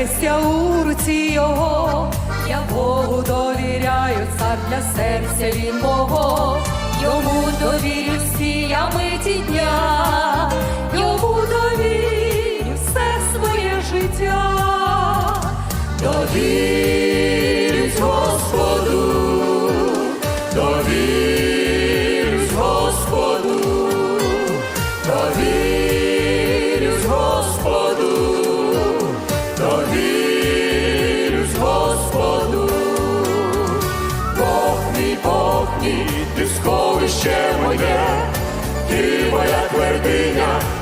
небестя у руці його, я Богу довіряю, цар для серця він мого, йому довірю всі я миті дня, йому довірю все своє життя, довірюсь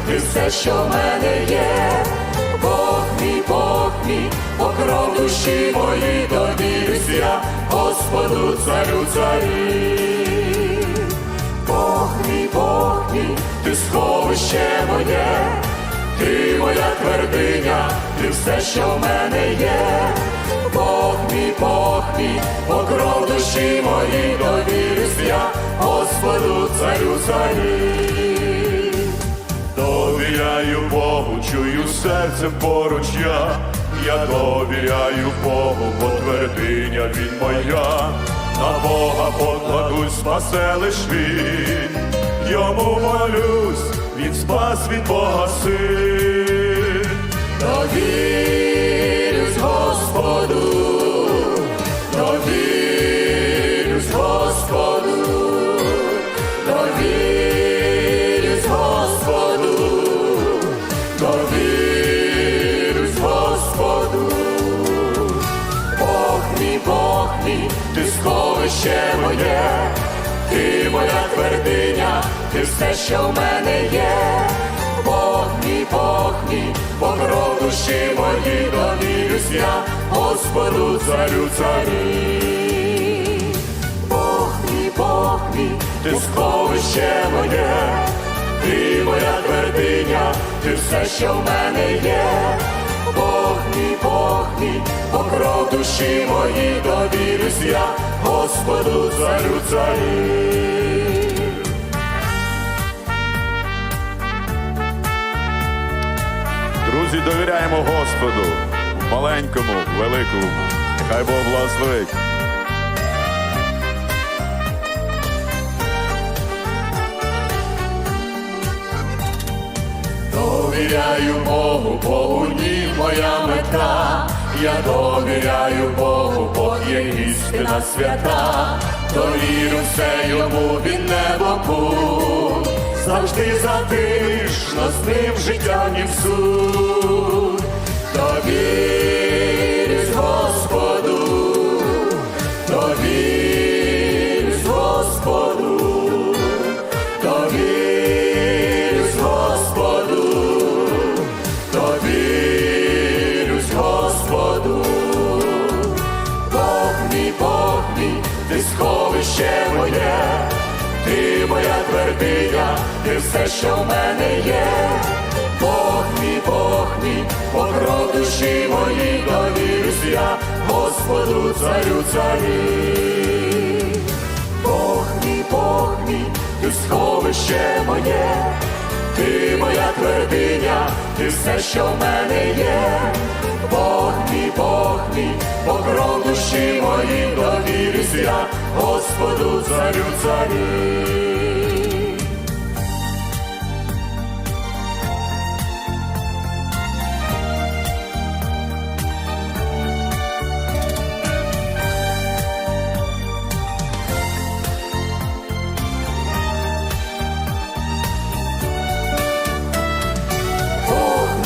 ти все, що в мене є, Бог мій, Бог мій, покров душі мої, довірюсь Господу, царю царів. Бог мій, Бог мій, ти сховище моє, ти моя твердиня, ти все, що в мене є, Бог мій, Бог мій, покров душі мої, довірюсь Господу, царю царів. Довіряю Богу, чую серцем поруч я, я довіряю Богу, бо твердиня він моя, на Бога покладусь, спасе лиш він, йому молюсь, він спас від Бога син. Мій, Бог мій, ти сховище моє, ти моя твердиня, ти все, що в мене є, Бог мій, Бог мій, покров душі мої, довірюсь я, Господу, царю царів. Бог мій, Бог мій, ти сховище моє, ти моя твердиня, ти все, що в мене є, Бог мій, Бог мій, покров душі мої, довірюсь я, Господу, царю царів. Друзі, довіряємо Господу, маленькому, великому. Нехай Бог благословить. Довіряю Богу, Богу ні я довіряю Богу, Бог є істина свята, довірю все йому від небо путь, завжди затишно з ним життя ні в суд. Довірюсь Господу, сховище моє, ти моя твердиня, ти все, що в мене є, Бог мій, Бог мій, покров душі мої, довірюсь я, Господу, царю царів. Бог мій, Бог мій, ти сховище моє, ти моя твердиня, ти все, що в мене є, Бог мій, Бог мій, покров душі мої, довірюсь я, Господу, царю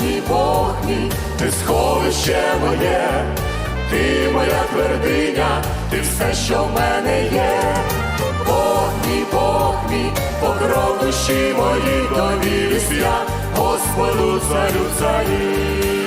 мій, Бог мій, ти сховище моє, ти моя твердиня, ти все, що в мене є, Бог мій, Бог мій, покров душі мої, довірюсь я, Господу, царю царів.